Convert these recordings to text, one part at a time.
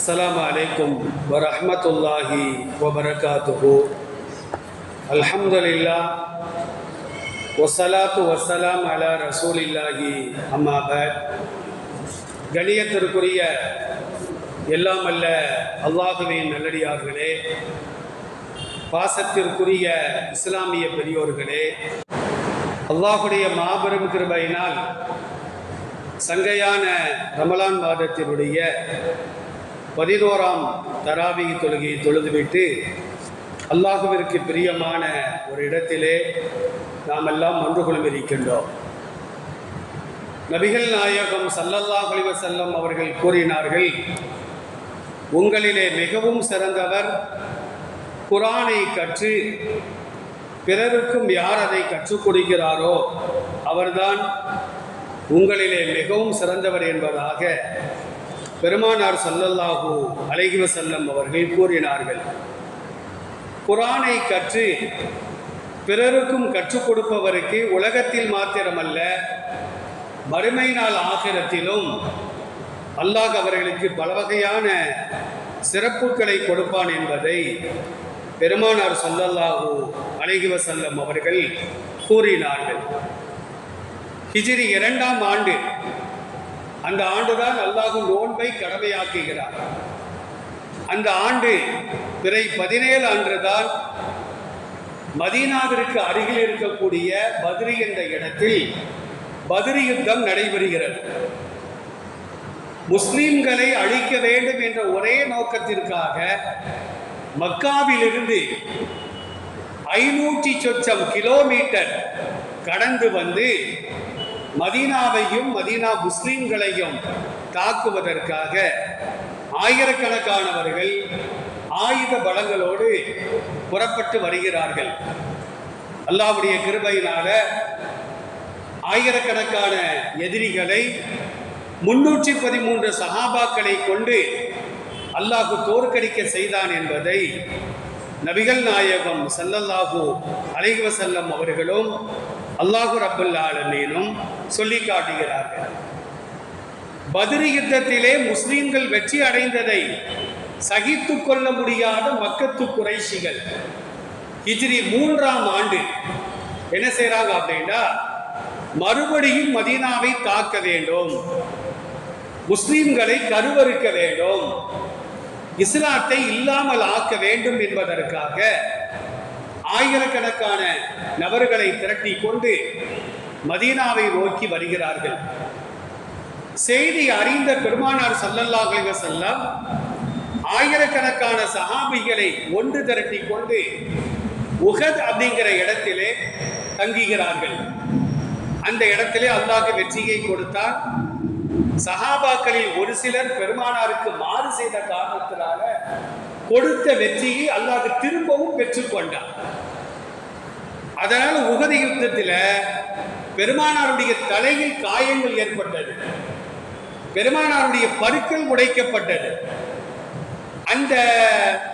السلام عليكم ورحمة الله وبركاته الحمد لله والصلاة والسلام على رسول الله أما بعد கணியத்திற்குரிய எல்லாம் அல்ல அல்லாஹுவின் நல்லடியார்களே பாசத்திற்குரிய இஸ்லாமிய பெரியோர்களே அல்லாஹுடைய மாபெரும் கிருபையினால் சங்கையான ரமலான் மாதத்தினுடைய பதினோராம் தராவி தொழுகையை தொழுதுவிட்டு அல்லாஹுவிற்கு பிரியமான ஒரு இடத்திலே நாம் எல்லாம் ஒன்று கொள்ளிருக்கின்றோம் நபிகள் நாயகம் சல்லல்லாஹ் செல்லம் அவர்கள் கூறினார்கள் உங்களிலே மிகவும் சிறந்தவர் குரானை கற்று பிறருக்கும் யார் அதை கற்றுக் கொடுக்கிறாரோ அவர்தான் உங்களிலே மிகவும் சிறந்தவர் என்பதாக பெருமானார் சல்லல்லாஹு அலைகிவ செல்லம் அவர்கள் கூறினார்கள் குரானை கற்று பிறருக்கும் கற்றுக் கொடுப்பவருக்கு உலகத்தில் மாத்திரமல்ல மறுமை நாள் ஆகிரத்திலும் அல்லாஹ் அவர்களுக்கு பல வகையான சிறப்புகளை கொடுப்பான் என்பதை பெருமானார் சல்லல்லாஹு அழகிவ செல்லம் அவர்கள் கூறினார்கள். ஹிஜிரி இரண்டாம் ஆண்டு அந்த ஆண்டுதான் அல்லாஹ் நோன்பை கடமையாக்குகிறார். அந்த ஆண்டு பிறை பதினேழு அன்றுதான் மதீனாவிற்கு அருகில் இருக்கக்கூடிய பத்ரி என்ற இடத்தில் பத்ரி யுத்தம் நடைபெறுகிறது. முஸ்லிம்களை அழிக்க வேண்டும் என்ற ஒரே நோக்கத்திற்காக மக்காவிலிருந்து ஐநூற்றி சொச்சம் கிலோமீட்டர் கடந்து வந்து மதீனாவையும் மதீனா முஸ்லீம்களையும் தாக்குவதற்காக ஆயிரக்கணக்கானவர்கள் ஆயுத பலங்களோடு புறப்பட்டு வருகிறார்கள். அல்லாவுடைய கிருபையினால ஆயிரக்கணக்கான எதிரிகளை முன்னூற்றி பதிமூன்று சகாபாக்களை கொண்டு அல்லாஹு தோற்கடிக்க செய்தான் என்பதை நபிகள் நாயகம் சல்லல்லாஹு அலைவசல்லம் அவர்களும் அல்லாஹு ரபுல் சொல்லி காட்டுகிறார்கள். பதிரி யுத்தத்திலே முஸ்லீம்கள் வெற்றி அடைந்ததை சகித்து கொள்ள முடியாத மக்கத்து குறைஷிகள். ஹிஜ்ரி மூன்றாம் ஆண்டு என்ன செய்கிறாங்க அப்படின்னா மறுபடியும் மதீனாவை தாக்க வேண்டும். முஸ்லீம்களை கருவறுக்க வேண்டும். இஸ்லாத்தை இல்லாமல் ஆக்க வேண்டும் என்பதற்காக ஆயிரக்கணக்கான நபர்களை திரட்டி கொண்டு மதீனாவை நோக்கி வருகிறார்கள். செய்தி அறிந்த பெருமானார் சல்லல்லாஹ் செல்லம் ஆயிரக்கணக்கான சகாபிகளை ஒன்று திரட்டி கொண்டு உகத் அப்படிங்கிற இடத்திலே தங்குகிறார்கள். அந்த இடத்திலே அல்லாஹ் வெற்றியை கொடுத்தார். சஹாபாக்களில் ஒரு சிலர் பெருமானாருக்கு மாறு செய்த காரணத்தினால கொடுத்த வெற்றியை அல்லாஹ் திரும்பவும் பெற்றுக்கொண்டார். அதனால் உகதி யுத்தத்தில் பெருமானாருடைய தலையில் காயங்கள் ஏற்பட்டது. பெருமானாருடைய பருக்கள் உடைக்கப்பட்டது. அந்த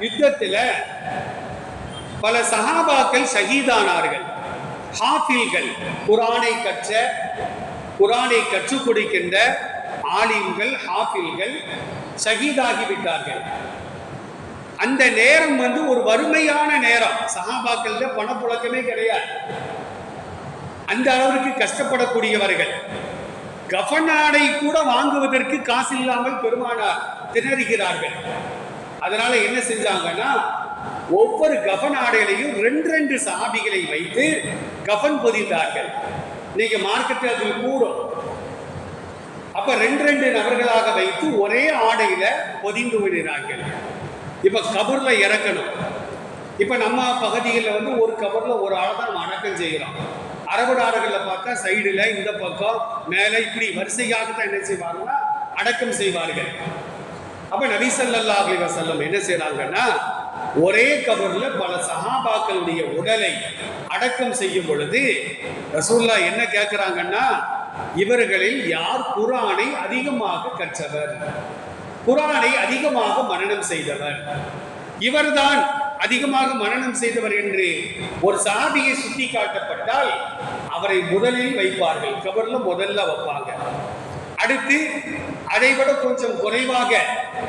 யுத்தத்தில் பல சஹாபாக்கள் ஷஹீதானார்கள். ஹாஃபில்கள் குரானை கற்ற குரானை கற்றுக் கொடுக்கின்ற ஆலிம்கள் ஹாஃபில்கள் ஷஹீதாகிவிட்டார்கள் அந்த நேரம் வந்து ஒரு வறுமையான நேரம். சஹாபாக்கள்ல பணப்புழக்கமே கிடையாது. அந்த அளவிற்கு கஷ்டப்படக்கூடியவர்கள். கஃனாடை கூட வாங்குவதற்கு காசு இல்லாமல் பெருமானார் திணறுகிறார்கள். அதனால என்ன செஞ்சாங்கன்னா ஒவ்வொரு கஃபன் ஆடையிலையும் ரெண்டு ரெண்டு சாபிகளை வைத்து கஃன் பொதிந்தார்கள். இன்னைக்கு மார்க்கெட்டில் அது கூடும். அப்ப ரெண்டு ரெண்டு நபர்களாக வைத்து ஒரே ஆடையில பொதிந்து விடுகிறார்கள். இப்போ கபரில் இறக்கணும். இப்போ நம்ம பகுதிகளில் வந்து ஒரு கபரில் ஒரு ஆளை தான் நம்ம அடக்கம் செய்கிறோம் அரபு நாடுகளில் பார்த்தா சைடில் இந்த பக்கம் மேலே இப்படி வரிசையாக தான் என்ன செய்வாங்கன்னா அடக்கம் செய்வார்கள். அப்போ நபிசல்லா அலி வசல்லம் என்ன செய்கிறாங்கன்னா ஒரே கபரில் பல சஹாபாக்களுடைய உடலை அடக்கம் செய்யும் பொழுது ரசூல்லா என்ன கேட்குறாங்கன்னா இவர்களில் யார் குரானை அதிகமாக கற்றவர்? குரானை அதிகமாக மனனம் செய்தவர். இவர்தான் அதிகமாக மனனம் செய்தவர் என்று ஒரு சாதியை சுட்டி காட்டப்பட்டால் அவரை முதலில் வைப்பார்கள். கபர்ல முதல்ல வைப்பாங்க. அடுத்து அதை விட கொஞ்சம் குறைவாக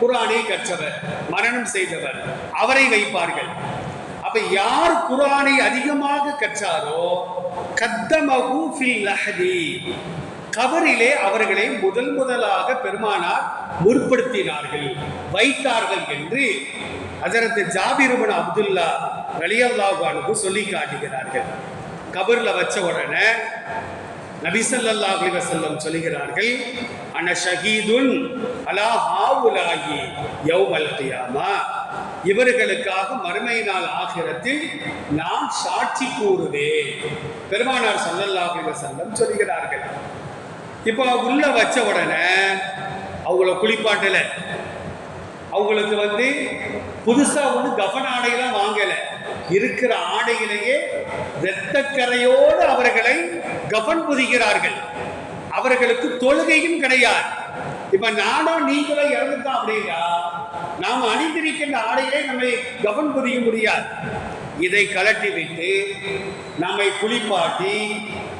குரானை கற்றவர் மரணம் செய்தவர் அவரை வைப்பார்கள். அப்ப யார் குரானை அதிகமாக கற்றாரோ கத்தமகு கவரிலே கபரிலே அவர்களை முதல் முதலாக பெருமானார் முற்படுத்தினார்கள் வைத்தார்கள் என்று அதற்கு ஜாபிருபன் அப்துல்லா ரலியல்லாஹு சொல்லி காட்டுகிறார்கள். கபர்ல வச்ச உடனே நபி அலிவசல்லம் அலைஹி சொல்கிறார்கள் அன ஷஹீதுன் அலா ஹாவுலாகி யௌமல் கியாமா. இவர்களுக்காக மறுமை நாள் ஆகிறத்தில் நான் சாட்சி கூறுவேன் பெருமானார் ஸல்லல்லாஹு அலைஹி சொல்கிறார்கள் இப்போ உள்ள வச்ச உடனே அவங்கள குளிப்பாட்டல. அவங்களுக்கு வந்து புதுசா ஒன்று கவன ஆடையெல்லாம் வாங்கல. இருக்கிற ஆடையிலேயே இரத்தக்கரையோடு அவர்களை கபன் புதிகிறார்கள் அவர்களுக்கு தொழுகையும் கிடையாது. இப்ப நானும் நீங்களும் இறந்துட்டோம் அப்படின்னா நாம் அணிந்திருக்கின்ற ஆடையிலே நம்மை கவன் புதிய முடியாது. இதை கலட்டி விட்டு நம்மை குளிப்பாட்டி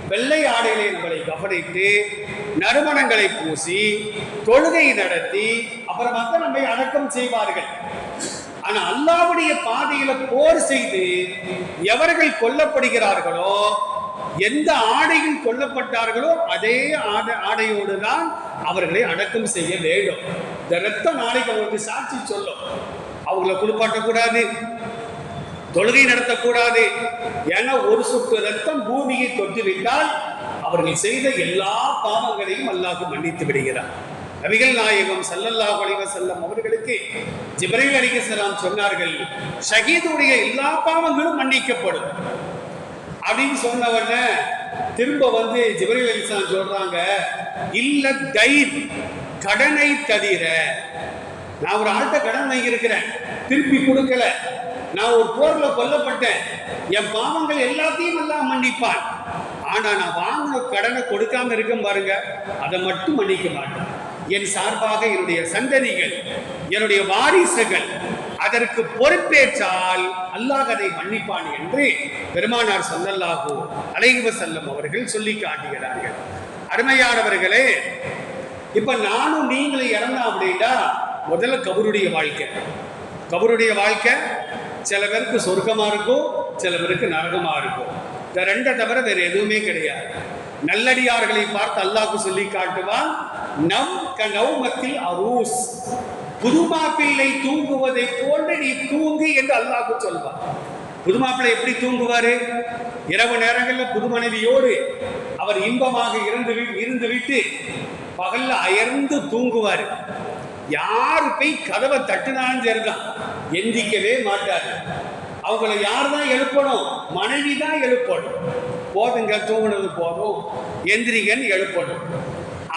வெள்ளை ஆடைகளை நம்மளை கவனித்து நறுமணங்களை பூசி தொழுகை நடத்தி அப்புறம் வந்து நம்மை அடக்கம் செய்வார்கள். ஆனா அல்லாவுடைய பாதையில போர் செய்து எவர்கள் கொல்லப்படுகிறார்களோ எந்த ஆடையில் கொல்லப்பட்டார்களோ அதே ஆடை ஆடையோடு தான் அவர்களை அடக்கம் செய்ய வேண்டும். இந்த ரத்தம் நாளைக்கு அவங்களுக்கு சாட்சி சொல்லும். அவங்கள குளிப்பாட்டக்கூடாது. தொழுகை நடத்தக்கூடாது. என ஒரு சுற்று ரத்தம் பூமியை தொட்டுவிட்டால் அவர்கள் செய்த எல்லா பாவங்களையும் அல்லாஹ் மன்னித்து விடுகிறார் நபிகள் நாயகம் சல்லல்லா அலைஹி செல்லம் அவர்களுக்கு ஜிப்ரைல் அலைஹிஸ்ஸலாம் சொன்னார்கள் ஷஹீதுடைய எல்லா பாவங்களும் மன்னிக்கப்படும். அப்படின்னு சொன்னவன திரும்ப வந்து ஜிப்ரைல் அலிசலாம் சொல்றாங்க இல்ல தைர் கடனை தவிர நான் ஒரு ஆள்கிட்ட கடன் வாங்கியிருக்கிறேன் திருப்பி கொடுக்கல. நான் ஒரு போர்ல கொல்லப்பட்டேன். என் பாவங்கள் எல்லாத்தையும் எல்லாம் மன்னிப்பான். ஆனா நான் வாங்கின கடனை கொடுக்காம இருக்க பாருங்க. அதை மட்டும் மன்னிக்க மாட்டேன். என் சார்பாக என்னுடைய சந்ததிகள் என்னுடைய வாரிசுகள் அதற்கு பொறுப்பேற்றால் அல்லாஹ் அதை மன்னிப்பான் என்று பெருமானார் ஸல்லல்லாஹு அலைவ செல்லம் அவர்கள் சொல்லி காட்டுகிறார்கள். அருமையானவர்களே இப்ப நானும் நீங்களும் இறந்தோம் அப்படின்னா முதல்ல கபருடைய வாழ்க்கை. கபருடைய வாழ்க்கை சில பேருக்கு சொர்க்கமா இருக்கும் சில பேருக்கு நரகமா இருக்கும். இந்த ரெண்டை தவிர வேறு எதுவுமே கிடையாது. நல்லடியார்களை பார்த்து அல்லாஹ் சொல்லி காட்டுவான் நம் க நௌமத்தில் அரூஸ். புதுமாப்பிள்ளை தூங்குவதை போன்று நீ தூங்கு என்று அல்லாஹ் சொல்வான். புதுமாப்பிள்ளை எப்படி தூங்குவாரு? இரவு நேரங்களில் புது மனைவியோடு அவர் இன்பமாக இருந்து வி- பகல்ல அயர்ந்து தூங்குவார். யார் போய் கதவை தட்டுனாலும் சரிதான் எந்திக்கவே மாட்டாரு. அவங்கள யார் தான் எழுப்பணும்? மனைவி தான் எழுப்பணும். போதுங்க தூங்கினது போதும். எந்திரிகன் எழுப்பணும்.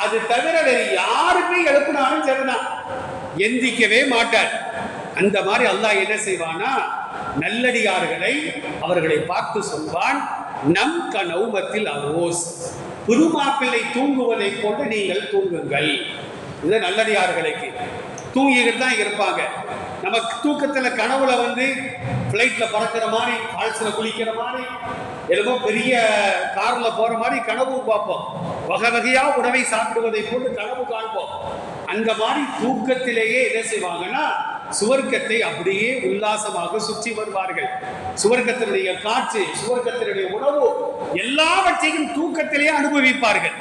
அது தவிர வேறு யாருமே எழுப்பினாலும் சரிதான். எந்திக்கவே மாட்டார். அந்த மாதிரி அல்லாஹ் என்ன செய்வானா நல்லடியார்களை அவர்களை பார்த்து சொல்வான் நம் கனவுமத்தில் அவோஸ். அரோஸ் தூங்குவதை போன்று நீங்கள் தூங்குங்கள். இது நல்லடியார்களுக்கு. தூங்கிக்கிட்டு தான் இருப்பாங்க. நமக்கு தூக்கத்தில் கனவுல வந்து ஃப்ளைட்டில் பறக்கிற மாதிரி ஃபால்ஸ்ல குளிக்கிற மாதிரி என்னமோ பெரிய காரில் போகிற மாதிரி கனவு பார்ப்போம். வகை வகையாக உணவை சாப்பிடுவதை போன்று கனவு காண்போம். அந்த மாதிரி தூக்கத்திலேயே என்ன செய்வாங்கன்னா சுவர்க்கத்தை அப்படியே உல்லாசமாக சுற்றி வருவார்கள். சுவர்க்கத்தினுடைய காற்று சுவர்க்கத்தினுடைய உணவு எல்லாவற்றையும் தூக்கத்திலேயே அனுபவிப்பார்கள்.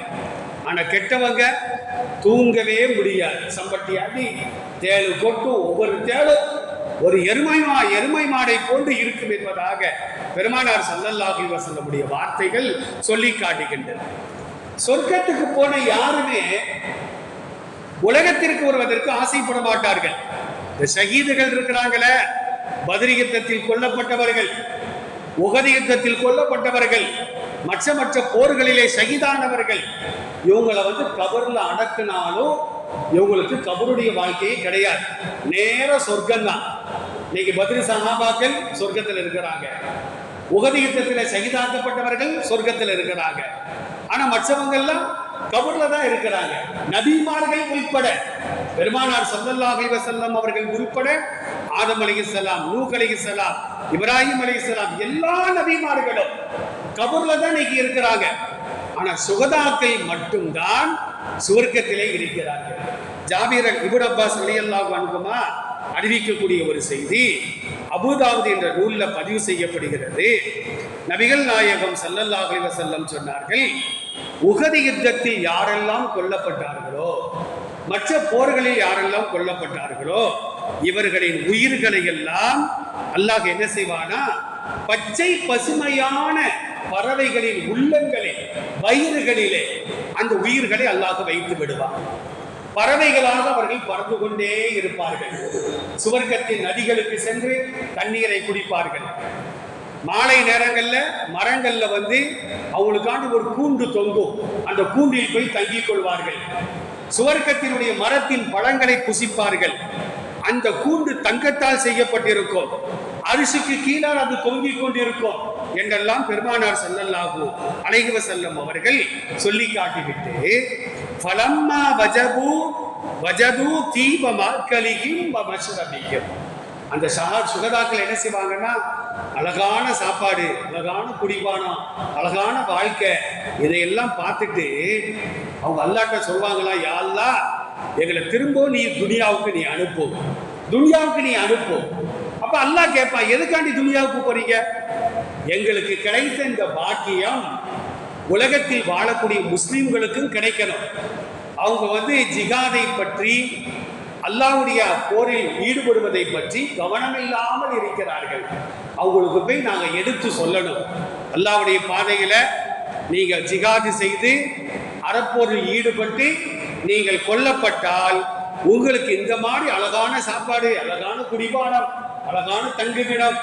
ஆனா கெட்டவங்க தூங்கவே முடியாது. சம்பட்டி அடி தேழு கொட்டும் ஒவ்வொரு தேழும் ஒரு எருமை மா எருமை மாடை கொண்டு இருக்கும் என்பதாக பெருமானார் சல்லல்லாஹி வசல்லமுடைய வார்த்தைகள் சொல்லி காட்டுகின்றன. சொர்க்கத்துக்கு போன யாருமே உலகத்திற்கு வருவதற்கு ஆசைப்பட மாட்டார்கள். இந்த ஷஹீதுகள் இருக்கிறாங்களே பதிரி யுத்தத்தில் கொல்லப்பட்டவர்கள் உகதி யுத்தத்தில் கொல்லப்பட்டவர்கள் மற்ற மற்ற போர்களிலே சகிதானவர்கள் இவங்களை வந்து கபர்ல அடக்குனாலும் இவங்களுக்கு கபருடைய வாழ்க்கையே கிடையாது. நேர சொர்க்கம் தான் இன்னைக்கு பத்ரி சஹாபாக்கள் சொர்க்கத்தில் இருக்கிறாங்க. உகதி யுத்தத்தில் சகிதாக்கப்பட்டவர்கள் சொர்க்கத்தில் இருக்கிறாங்க. ஆனா மற்றவங்க எல்லாம் கபர்ல தான் இருக்கிறாங்க. நபிமார்கள் உள்பட பெருமானார் ஸல்லல்லாஹு அலைஹி அவர்கள் உள்பட ஆதம் அலிகலாம் நூஹ் அலிகலாம் இப்ராஹிம் அலிகலாம் எல்லா நபிமார்களும் கபர்ல தான் இன்னைக்கு இருக்கிறாங்க. ஆனா சுகதாக்கள் மட்டும்தான் சுவர்க்கத்திலே இருக்கிறார்கள். ஜாபீர் இபுர் அப்பாஸ் அலியல்லாஹு அனுகுமா அறிவிக்கக்கூடிய ஒரு செய்தி அபுதாவது என்ற நூலில் பதிவு செய்யப்படுகிறது. நபிகள் நாயகம் ஸல்லல்லாஹு அலைஹி சொன்னார்கள் உகதி யுத்தத்தில் யாரெல்லாம் கொல்லப்பட்டார்களோ மற்ற போர்களில் யாரெல்லாம் கொல்லப்பட்டார்களோ இவர்களின் உயிர்களை எல்லாம் அல்லாஹ் என்ன செய்வானா பச்சை பசுமையான பறவைகளின் உள்ளங்களில் வயிறுகளிலே அந்த உயிர்களை அல்லாஹ் வைத்து விடுவான். பறவைகளாக அவர்கள் பறந்து கொண்டே இருப்பார்கள். சுவர்க்கத்தின் நதிகளுக்கு சென்று தண்ணீரை குடிப்பார்கள். மாலை நேரங்கள்ல மரங்கள்ல வந்து அவங்களுக்காண்டு ஒரு கூண்டு தொங்கும். அந்த கூண்டில் போய் தங்கிக் கொள்வார்கள். சுவர்க்கத்தினுடைய மரத்தின் பழங்களை புசிப்பார்கள். அந்த கூண்டு தங்கத்தால் செய்யப்பட்டிருக்கும். அரிசிக்கு கீழால் அது தொங்கிக் கொண்டிருக்கும் என்றெல்லாம் பெருமானார் செல்லல்லாகும் அலைஹி செல்லம் அவர்கள் சொல்லி காட்டிவிட்டு ஃபலம்மா வஜபு வஜது தீப மாக்கலிஹிம் வ அந்த சஹா சுகதாக்கள் என்ன செய்வாங்கன்னா அழகான சாப்பாடு அழகான குடிபானம் அழகான வாழ்க்கை இதையெல்லாம் பார்த்துட்டு அவங்க அல்லாட்ட சொல்லுவாங்களா யாழ்லா எங்களை திரும்ப நீ துனியாவுக்கு நீ அனுப்பு. துனியாவுக்கு நீ அனுப்பு. அப்ப அல்லாஹ் கேட்பான் எதுக்காண்டி துனியாவுக்கு போறீங்க? எங்களுக்கு கிடைத்த இந்த பாக்கியம் உலகத்தில் வாழக்கூடிய முஸ்லீம்களுக்கும் கிடைக்கணும். அவங்க வந்து ஜிகாதை பற்றி அல்லாவுடைய போரில் ஈடுபடுவதை பற்றி கவனமில்லாமல் இருக்கிறார்கள். அவங்களுக்கு போய் நாங்கள் எடுத்து சொல்லணும். அல்லாவுடைய பாதையில் நீங்கள் ஜிகாது செய்து அறப்போரில் ஈடுபட்டு நீங்கள் கொல்லப்பட்டால் உங்களுக்கு இந்த மாதிரி அழகான சாப்பாடு அழகான குடிபானம் அழகான தங்குமிடம்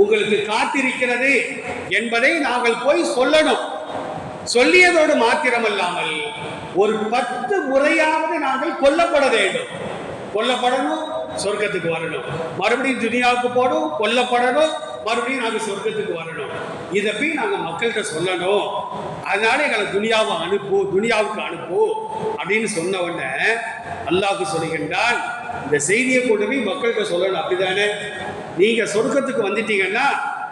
உங்களுக்கு காத்திருக்கிறது என்பதை நாங்கள் போய் சொல்லணும். சொல்லியதோடு மாத்திரமல்லாமல் ஒரு பத்து முறையாவது நாங்கள் கொல்லப்பட வேண்டும். கொல்லப்படணும் சொர்க்கத்துக்கு வரணும். மறுபடியும் துனியாவுக்கு போகணும் கொல்லப்படணும் மறுபடியும் நாங்கள் சொர்க்கத்துக்கு வரணும். இதை போய் நாங்கள் மக்கள்கிட்ட சொல்லணும். அதனால எங்களை துனியாவை அனுப்பு துனியாவுக்கு அனுப்பு அப்படின்னு சொன்ன உடனே அல்லாஹ் சொல்லுகின்றான் இந்த செய்தியை கொண்டு போய் மக்கள்கிட்ட சொல்லணும். அப்படிதானே? நீங்கள் சொர்க்கத்துக்கு வந்துட்டீங்கன்னா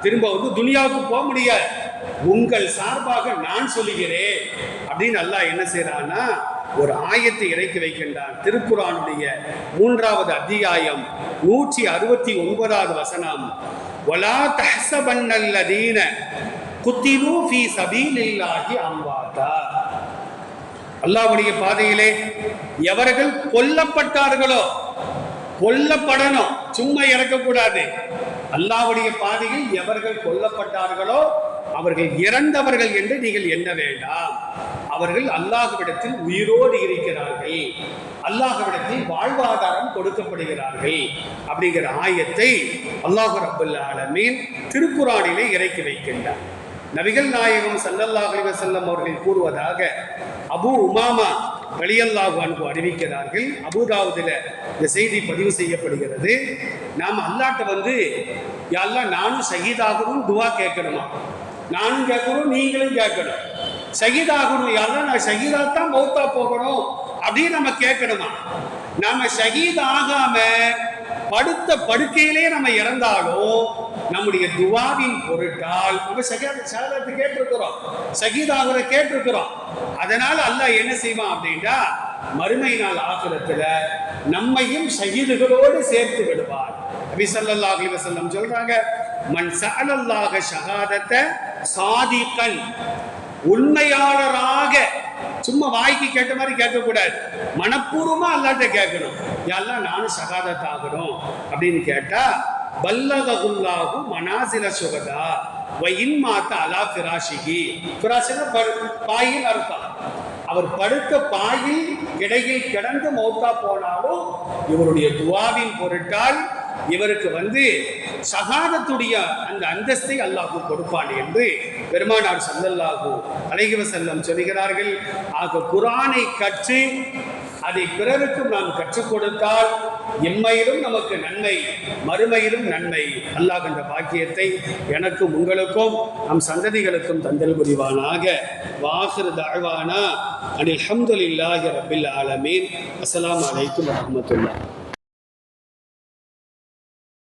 திரும்ப வந்து துனியாவுக்கு போக முடியாது. உங்கள் சார்பாக நான் சொல்லுகிறேன். அப்படின்னு அல்லாஹ் என்ன செய்யறான்னா ஒரு ஆயத்தை இறக்கி வைக்கின்றான். திருக்குறானுடைய மூன்றாவது அத்தியாயம் நூற்றி அறுபத்தி ஒன்பதாவது வசனம். வலா தஹசபன்னல்லதீன குத்திலு ஃபி சபீலில்லாஹி அம்வாதா அல்லாஹ்வுடைய பாதையிலே எவர்கள் கொல்லப்பட்டார்களோ கொல்லப்படணும் சும்மா இறக்கக்கூடாது. அல்லாவுடைய பாதையில் எவர்கள் கொல்லப்பட்டார்களோ அவர்கள் இறந்தவர்கள் என்று நீங்கள் எண்ண வேண்டாம். அவர்கள் அல்லாஹ்விடத்தில் உயிரோடு இருக்கிறார்கள். அல்லாஹ்விடத்தில் வாழ்வாதாரம் கொடுக்கப்படுகிறார்கள். அப்படிங்கிற ஆயத்தை அல்லாஹ் ரபுல் ஆலமீன் திருக்குறானிலே இறக்கி வைக்கின்றார். நபிகள் நாயகம் சல்லல்லாஹ் அலைஹி அவர்கள் கூறுவதாக அபு உமாமா ரலியல்லாஹு அன்பு அறிவிக்கிறார்கள். அபுதாவதில் இந்த செய்தி பதிவு செய்யப்படுகிறது. நாம் அல்லாட்ட வந்து யாரெல்லாம் நானும் சகிதாகவும் துவா கேட்கணுமா? நானும் கேட்கணும் நீங்களும் கேட்கணும். சகிதாகணும் யாரெல்லாம் நான் ஷஹீதாத்தான் மௌத்தா போகணும். அப்படின்னு நம்ம கேட்கணுமா? நாம சகிதாகாம படுத்த படுக்கையிலே நம்ம இறந்தாலும் நம்முடைய துவாவின் பொருட்டால் நம்ம சகாதத்தை கேட்டிருக்கிறோம். சகீதாகிற கேட்டிருக்கிறோம். அதனால அல்லாஹ் என்ன செய்வான் அப்படின்னா மறுமை நாள் ஆக்கிரத்துல நம்மையும் ஷஹீதுகளோடு சேர்த்து விடுவார். நபி ஸல்லல்லாஹு சொல்றாங்க மண் சஅலல்லாஹ ஷஹாதத்த சாதிக்கன் உண்மையாளராக சும்மா வாய்க்கு கேட்ட மாதிரி கேட்கக்கூடாது. மனப்பூர்வமா அல்லாட்ட கேட்கணும். எல்லாம் நானும் சகாதத் ஆகணும். அப்படின்னு கேட்டா பல்லகுல்லாஹு மனாசில சுகதா வயின் மாத்த அலா பிராசிகி பிராஷினா பாயில் அர்த்தம் அவர் படுத்த பாயில் இடையில் கிடந்து மௌத்தா போனாலும் இவருடைய துவாவின் பொருட்டால் இவருக்கு வந்து சகாதத்துடைய அந்த அந்தஸ்தை அல்லாஹு கொடுப்பான் என்று பெருமானார் சல்லல்லாஹு அலைஹி வஸல்லம் சொல்கிறார்கள். ஆக குரானை கற்று அதை பிறருக்கும் நாம் கற்றுக் கொடுத்தால் இம்மையிலும் நமக்கு நன்மை மறுமையிலும் நன்மை. அல்லாஹ் என்ற பாக்கியத்தை எனக்கும் உங்களுக்கும் நம் சந்ததிகளுக்கும் தந்தல் புரிவானாக. வாஹிர் தாழ்வானா அனில் அஹமதுல்லாஹி ரபில் ஆலமீன். அஸ்லாம் அலைக்கும் வரமத்துல்லா